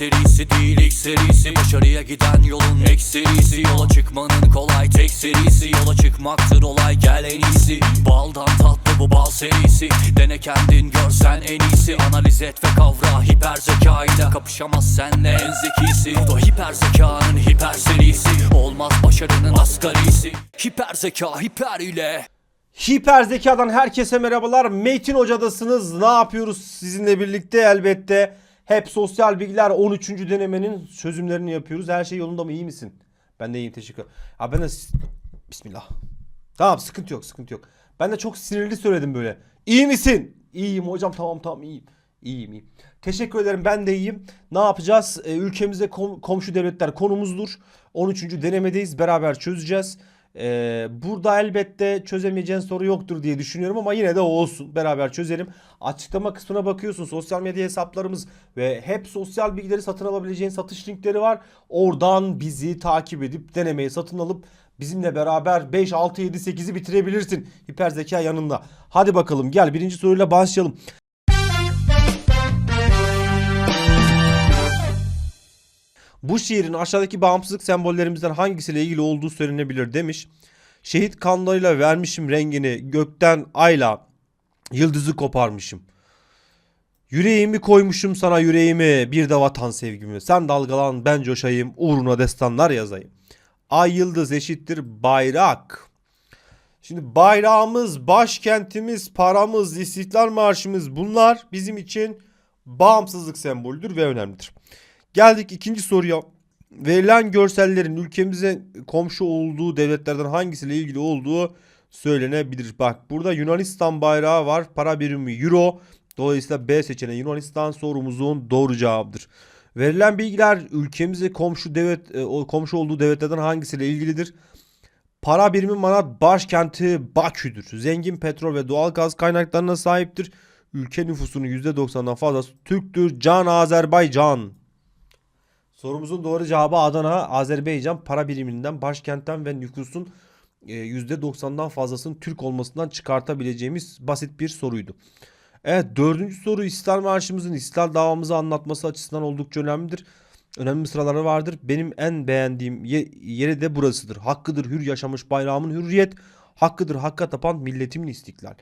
serisi değil ilk serisi. Başarıya giden yolun ek serisi. Yola çıkmanın kolay tek serisi. Yola çıkmaktır olay gel en iyisi. Baldan tatlı bu bal serisi. Dene kendin görsen en iyisi. Analiz et ve kavra hiper zekayla. Kapışamaz senle en zekisi. Bu da hiper zekanın hiper serisi. Olmaz başarının asgarisi. Hiper zeka hiper ile. Hiper zekadan herkese merhabalar. Metin Hoca'dasınız. Ne yapıyoruz sizinle birlikte? Elbette. Hep sosyal bilgiler 13. denemenin çözümlerini yapıyoruz. Her şey yolunda mı? İyi misin? Ben de iyiyim teşekkür Ya ben de Bismillah. Tamam sıkıntı yok sıkıntı yok. Ben de çok sinirli söyledim böyle. İyi misin? İyiyim hocam tamam tamam iyiyim. İyiyim iyiyim. Teşekkür ederim ben de iyiyim. Ne yapacağız? Ee, ülkemize kom- komşu devletler konumuzdur. 13. denemedeyiz. Beraber çözeceğiz. Ee, burada elbette çözemeyeceğin soru yoktur diye düşünüyorum ama yine de olsun. Beraber çözelim. Açıklama kısmına bakıyorsun. Sosyal medya hesaplarımız ve hep sosyal bilgileri satın alabileceğin satış linkleri var. Oradan bizi takip edip denemeyi satın alıp bizimle beraber 5, 6, 7, 8'i bitirebilirsin. Hiper zeka yanında. Hadi bakalım gel birinci soruyla başlayalım. Bu şiirin aşağıdaki bağımsızlık sembollerimizden hangisiyle ilgili olduğu söylenebilir demiş. Şehit kanlarıyla vermişim rengini gökten ayla yıldızı koparmışım. Yüreğimi koymuşum sana yüreğimi bir de vatan sevgimi. Sen dalgalan ben coşayım uğruna destanlar yazayım. Ay yıldız eşittir bayrak. Şimdi bayrağımız, başkentimiz, paramız, istiklal marşımız bunlar bizim için bağımsızlık sembolüdür ve önemlidir. Geldik ikinci soruya. Verilen görsellerin ülkemize komşu olduğu devletlerden hangisiyle ilgili olduğu söylenebilir. Bak burada Yunanistan bayrağı var. Para birimi euro. Dolayısıyla B seçeneği Yunanistan sorumuzun doğru cevabıdır. Verilen bilgiler ülkemize komşu devlet e, komşu olduğu devletlerden hangisiyle ilgilidir? Para birimi manat başkenti Bakü'dür. Zengin petrol ve doğal gaz kaynaklarına sahiptir. Ülke nüfusunun %90'dan fazlası Türktür. Can Azerbaycan. Sorumuzun doğru cevabı Adana, Azerbaycan para biriminden, başkentten ve nüfusun e, %90'dan fazlasının Türk olmasından çıkartabileceğimiz basit bir soruydu. Evet dördüncü soru İstiklal Marşımızın İstiklal davamızı anlatması açısından oldukça önemlidir. Önemli sıraları vardır. Benim en beğendiğim ye- yeri de burasıdır. Hakkıdır hür yaşamış bayrağımın hürriyet. Hakkıdır hakka tapan milletimin istiklal.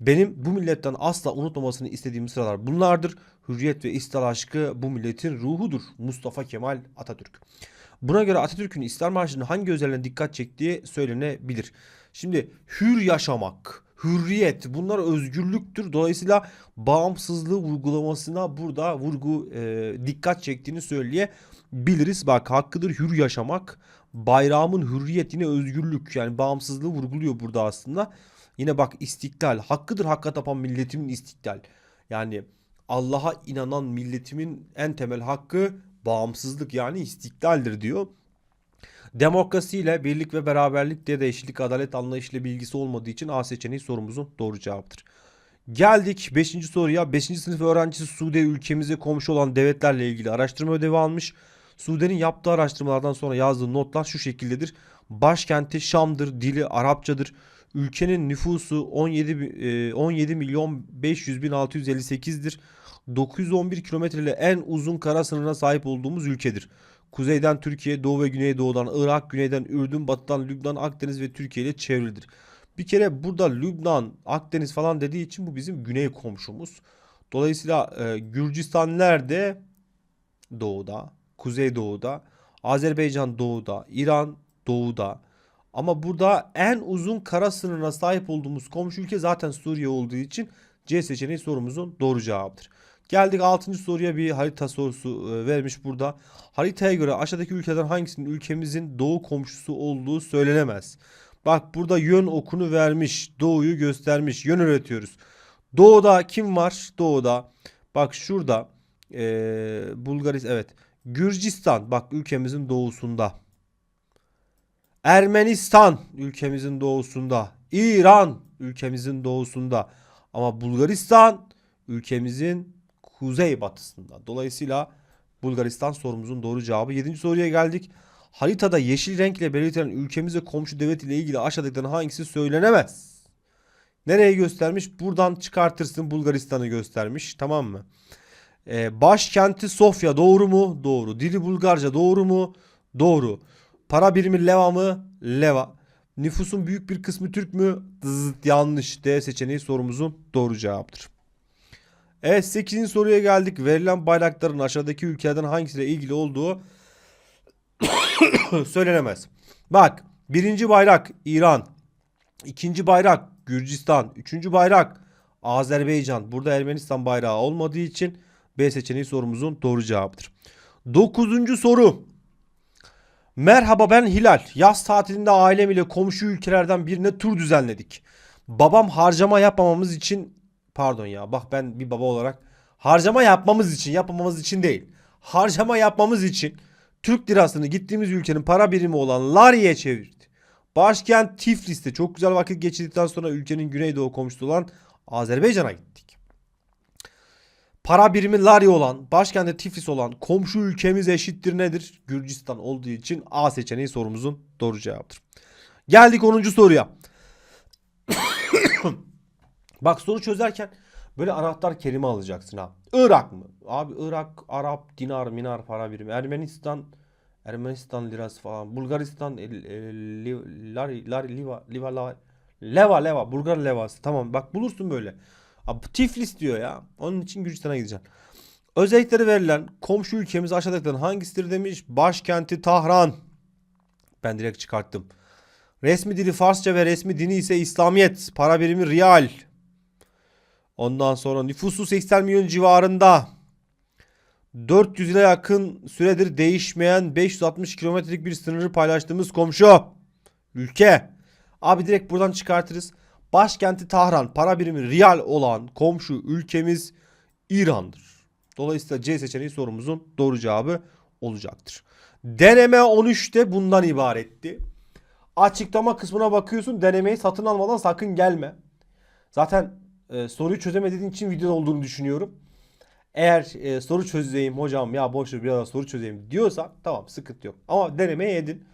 Benim bu milletten asla unutmamasını istediğim sıralar bunlardır. Hürriyet ve istiklal aşkı bu milletin ruhudur. Mustafa Kemal Atatürk. Buna göre Atatürk'ün İstiklal Marşı'nın hangi özelliğine dikkat çektiği söylenebilir. Şimdi hür yaşamak, hürriyet bunlar özgürlüktür. Dolayısıyla bağımsızlığı vurgulamasına burada vurgu e, dikkat çektiğini söyleyebiliriz. Bak hakkıdır hür yaşamak. Bayrağımın hürriyet yine özgürlük yani bağımsızlığı vurguluyor burada aslında. Yine bak istiklal hakkıdır hakka tapan milletimin istiklal. Yani Allah'a inanan milletimin en temel hakkı bağımsızlık yani istiklaldir diyor. Demokrasiyle birlik ve beraberlikte de eşitlik, adalet anlayışıyla bilgisi olmadığı için A seçeneği sorumuzun doğru cevaptır. Geldik 5. soruya. 5. sınıf öğrencisi Sude ülkemize komşu olan devletlerle ilgili araştırma ödevi almış. Sude'nin yaptığı araştırmalardan sonra yazdığı notlar şu şekildedir. Başkenti Şam'dır, dili Arapçadır. Ülkenin nüfusu 17 bi- e, 17 milyon 500 bin 658'dir. 911 kilometre ile en uzun kara sınırına sahip olduğumuz ülkedir. Kuzeyden Türkiye, doğu ve güneydoğudan Irak, güneyden Ürdün, batıdan Lübnan, Akdeniz ve Türkiye ile çevrilidir. Bir kere burada Lübnan, Akdeniz falan dediği için bu bizim güney komşumuz. Dolayısıyla e, Gürcistan nerede? Doğuda, Kuzeydoğu'da, Azerbaycan doğuda, İran doğuda. Ama burada en uzun kara sınırına sahip olduğumuz komşu ülke zaten Suriye olduğu için C seçeneği sorumuzun doğru cevabıdır. Geldik 6. soruya bir harita sorusu e, vermiş burada. Haritaya göre aşağıdaki ülkeden hangisinin ülkemizin doğu komşusu olduğu söylenemez. Bak burada yön okunu vermiş. Doğuyu göstermiş. Yön üretiyoruz. Doğuda kim var? Doğuda. Bak şurada. Ee, Bulgaristan evet. Gürcistan bak ülkemizin doğusunda. Ermenistan ülkemizin doğusunda. İran ülkemizin doğusunda. Ama Bulgaristan ülkemizin kuzeybatısında. Dolayısıyla Bulgaristan sorumuzun doğru cevabı. 7. soruya geldik. Haritada yeşil renkle belirtilen ülkemize komşu devlet ile ilgili aşağıdakilerin hangisi söylenemez? Nereye göstermiş? Buradan çıkartırsın Bulgaristan'ı göstermiş. Tamam mı? Ee, başkenti Sofya doğru mu? Doğru. Dili Bulgarca doğru mu? Doğru. Para birimi leva mı? Leva. Nüfusun büyük bir kısmı Türk mü? Zıt yanlış. D seçeneği sorumuzun doğru cevaptır. Evet 8. soruya geldik. Verilen bayrakların aşağıdaki ülkelerden hangisiyle ilgili olduğu söylenemez. Bak birinci bayrak İran. ikinci bayrak Gürcistan. Üçüncü bayrak Azerbaycan. Burada Ermenistan bayrağı olmadığı için B seçeneği sorumuzun doğru cevabıdır. Dokuzuncu soru. Merhaba ben Hilal. Yaz tatilinde ailem ile komşu ülkelerden birine tur düzenledik. Babam harcama yapmamamız için pardon ya bak ben bir baba olarak harcama yapmamız için yapmamamız için değil. Harcama yapmamız için Türk lirasını gittiğimiz ülkenin para birimi olan Lari'ye çevirdi. Başkent Tiflis'te çok güzel vakit geçirdikten sonra ülkenin güneydoğu komşusu olan Azerbaycan'a gittik. Para birimi Lari olan, başkenti Tiflis olan komşu ülkemiz eşittir nedir? Gürcistan olduğu için A seçeneği sorumuzun doğru cevabıdır. Geldik 10. soruya. Bak soru çözerken böyle anahtar kelime alacaksın ha. Irak mı? Abi Irak, Arap, dinar, minar para birimi. Ermenistan, Ermenistan lirası falan. Bulgaristan, e, e, li- lari, lari, liva, liva, leva, leva. Bulgar levası. Tamam bak bulursun böyle. Abi Tiflis diyor ya. Onun için Gürcistan'a gideceksin. Özellikleri verilen komşu ülkemiz aşağıdakilerin hangisidir demiş. Başkenti Tahran. Ben direkt çıkarttım. Resmi dili Farsça ve resmi dini ise İslamiyet. Para birimi riyal. Ondan sonra nüfusu 80 milyon civarında. 400 ile yakın süredir değişmeyen 560 kilometrelik bir sınırı paylaştığımız komşu. Ülke. Abi direkt buradan çıkartırız. Başkenti Tahran, para birimi riyal olan komşu ülkemiz İran'dır. Dolayısıyla C seçeneği sorumuzun doğru cevabı olacaktır. Deneme 13'te bundan ibaretti. Açıklama kısmına bakıyorsun. Denemeyi satın almadan sakın gelme. Zaten e, soruyu çözemediğin için video olduğunu düşünüyorum. Eğer e, soru çözeyim hocam ya boş ver biraz soru çözeyim diyorsan tamam sıkıntı yok. Ama denemeye edin.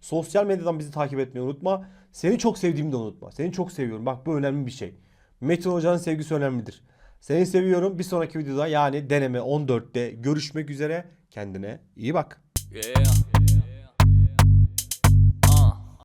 Sosyal medyadan bizi takip etmeyi unutma. Seni çok sevdiğimi de unutma. Seni çok seviyorum. Bak bu önemli bir şey. Metin Hoca'nın sevgisi önemlidir. Seni seviyorum. Bir sonraki videoda yani deneme 14'te görüşmek üzere. Kendine iyi bak. Yeah.